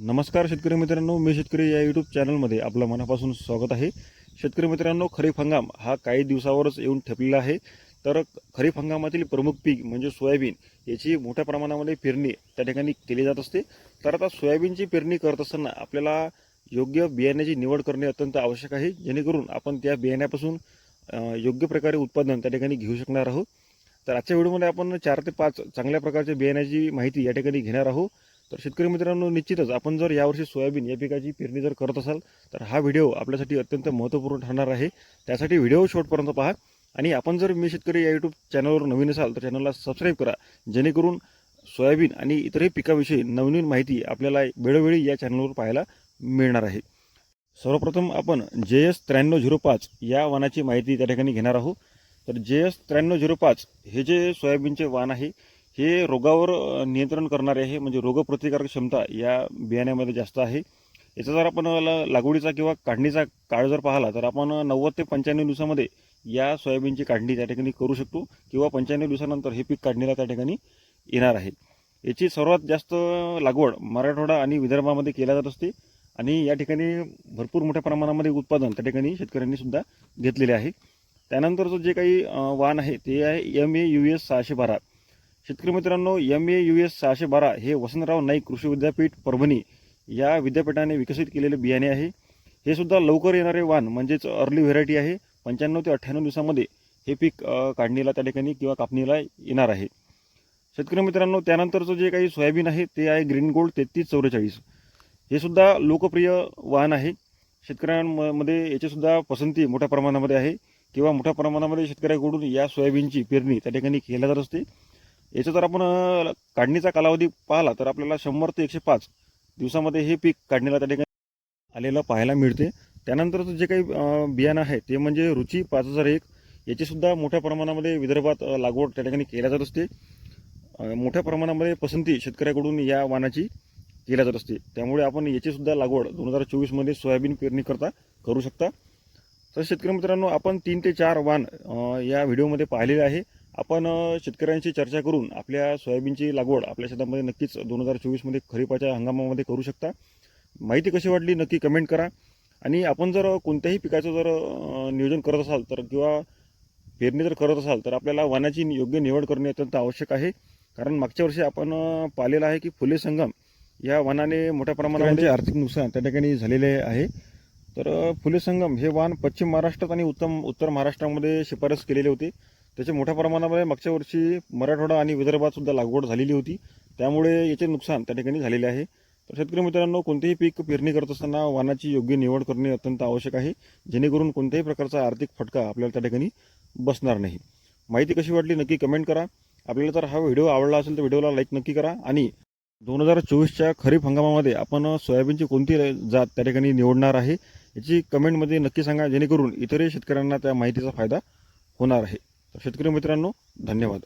नमस्कार शेतकरी मित्रांनो मी शेतकरी या यूट्यूब चॅनलमध्ये आपलं मनापासून स्वागत आहे. शेतकरी मित्रांनो खरीप हंगाम हा काही दिवसावरच येऊन ठेपलेला आहे. तर खरीप हंगामातील प्रमुख पीक म्हणजे सोयाबीन याची मोठ्या प्रमाणामध्ये पेरणी त्या ठिकाणी केली जात असते. तर आता सोयाबीनची पेरणी करत असताना आपल्याला योग्य बियाण्याची निवड करणे अत्यंत आवश्यक आहे. जेणेकरून आपण त्या बियाण्यापासून योग्य प्रकारे उत्पादन त्या ठिकाणी घेऊ शकणार आहोत. तर आजच्या व्हिडिओमध्ये आपण चार ते पाच चांगल्या प्रकारच्या बियाण्याची माहिती या ठिकाणी घेणार आहोत. तर शेतकरी मित्रांनो निश्चितच आपण जर यावर्षी सोयाबीन या पिकाची पेरणी जर करत असाल तर हा व्हिडिओ आपल्यासाठी अत्यंत महत्त्वपूर्ण ठरणार आहे. त्यासाठी व्हिडिओ शेवटपर्यंत पहा. आणि आपण जर मी शेतकरी या यूट्यूब चॅनलवर नवीन असाल तर चॅनलला सबस्क्राईब करा. जेणेकरून सोयाबीन आणि इतरही पिकाविषयी नवनवीन माहिती आपल्याला वेळोवेळी या चॅनलवर पाहायला मिळणार आहे. सर्वप्रथम आपण जे एस त्र्याण्णव झिरो पाच या वानाची माहिती त्या ठिकाणी घेणार आहोत. तर जे एस त्र्याण्णव झिरो पाच हे जे सोयाबीनचे वाण आहे हे रोगावर नियंत्रण करणारे आहे म्हणजे रोगप्रतिकारक क्षमता या बियाण्यामध्ये जास्त आहे. याचा जर आपण लागवडीचा किंवा काढणीचा काळ जर पाहिला तर आपण नव्वद ते पंच्याण्णव दिवसामध्ये या सोयाबीनची काढणी त्या ठिकाणी करू शकतो किंवा पंच्याण्णव दिवसानंतर हे पीक काढणीला त्या ठिकाणी येणार आहे. याची सर्वात जास्त लागवड मराठवाडा आणि विदर्भामध्ये केल्या जात असते आणि या ठिकाणी भरपूर मोठ्या प्रमाणामध्ये उत्पादन त्या ठिकाणी शेतकऱ्यांनी सुद्धा घेतलेले आहे. त्यानंतरचं जे काही वाहन वाण आहे ते आहे एम ए यू एस सहाशे बारा. शेतकरी मित्रांनो एम ए यू एस सहाशे बारा हे वसंतराव नाईक कृषी विद्यापीठ परभणी या विद्यापीठाने विकसित केलेले बियाणे आहे. हे सुद्धा लवकर येणारे वाण म्हणजेच अर्ली व्हेरायटी आहे. पंच्याण्णव ते अठ्ठ्याण्णव दिवसामध्ये हे पीक काढणीला त्या ठिकाणी किंवा कापणीला येणार आहे. शेतकरी मित्रांनो त्यानंतरचं जे काही सोयाबीन आहे ते आहे ग्रीन गोल्ड तेहतीस चौवेचाळीस. हे सुद्धा लोकप्रिय वाहन आहे. शेतकऱ्यांमध्ये याचीसुद्धा पसंती मोठ्या प्रमाणामध्ये आहे. किंवा मोठ्या प्रमाणामध्ये शेतकऱ्याकडून या सोयाबीनची पेरणी त्या ठिकाणी केल्या जात असते. याचा जर आपण काढणीचा कालावधी पाहिला तर आपल्याला शंभर ते एकशे पाच दिवसामध्ये हे पीक काढणीला त्या ठिकाणी आलेलं पाहायला मिळते. त्यानंतरचं जे काही बियाणं आहे ते म्हणजे रुची पाच हजार एक याचीसुद्धा मोठ्या प्रमाणामध्ये विदर्भात लागवड त्या ठिकाणी केल्या जात असते. मोठ्या प्रमाणामध्ये पसंती शेतकऱ्याकडून या वाणाची केल्या जात असते. त्यामुळे आपण याचीसुद्धा लागवड दोन हजार चोवीसमध्ये सोयाबीन पेरणी करता करू शकता. तर शेतकरी मित्रांनो आपण तीन ते चार वाण या व्हिडिओमध्ये पाहिलेले आहे. आपण शेतकऱ्यांशी चर्चा करून आपल्या सोयाबीनची लागवड आपल्या शेतामध्ये नक्कीच दोन हजार चोवीसमध्ये खरीपाच्या हंगामामध्ये करू शकता. माहिती कशी वाटली नक्की कमेंट करा. आणि आपण जर कोणत्याही पिकाचं जर नियोजन करत असाल तर किंवा पेरणी जर करत असाल तर आपल्याला वानाची योग्य निवड करणे अत्यंत आवश्यक आहे. कारण मागच्या वर्षी आपण पाहिलेलं आहे की फुले संगम या वनाने मोठ्या प्रमाणामध्ये आर्थिक नुकसान त्या ठिकाणी झालेले आहे. तर फुले संगम हे वाण पश्चिम महाराष्ट्रात आणि उत्तम उत्तर महाराष्ट्रामध्ये शिफारस केलेले होते. त्याचे मोठ्या प्रमाणामध्ये मागच्या वर्षी मराठवाडा आणि विदर्भात सुद्धा लागवड झालेली होती. त्यामुळे याचे नुकसान त्या ठिकाणी झालेले आहे. तर शेतकरी मित्रांनो कोणतेही पीक पेरणी करत असताना वाहनाची योग्य निवड करणे अत्यंत आवश्यक आहे. जेणेकरून कोणत्याही प्रकारचा आर्थिक फटका आपल्याला त्या ठिकाणी बसणार नाही. माहिती कशी वाटली नक्की कमेंट करा. आपल्याला जर हा व्हिडिओ आवडला असेल तर व्हिडिओला लाईक नक्की करा. आणि दोन हजार चोवीसच्या खरीप हंगामामध्ये आपण सोयाबीनची कोणती जात त्या ठिकाणी निवडणार आहे याची कमेंटमध्ये नक्की सांगा. जेणेकरून इतरही शेतकऱ्यांना त्या माहितीचा फायदा होणार आहे. शेतकरी मित्रांनो धन्यवाद.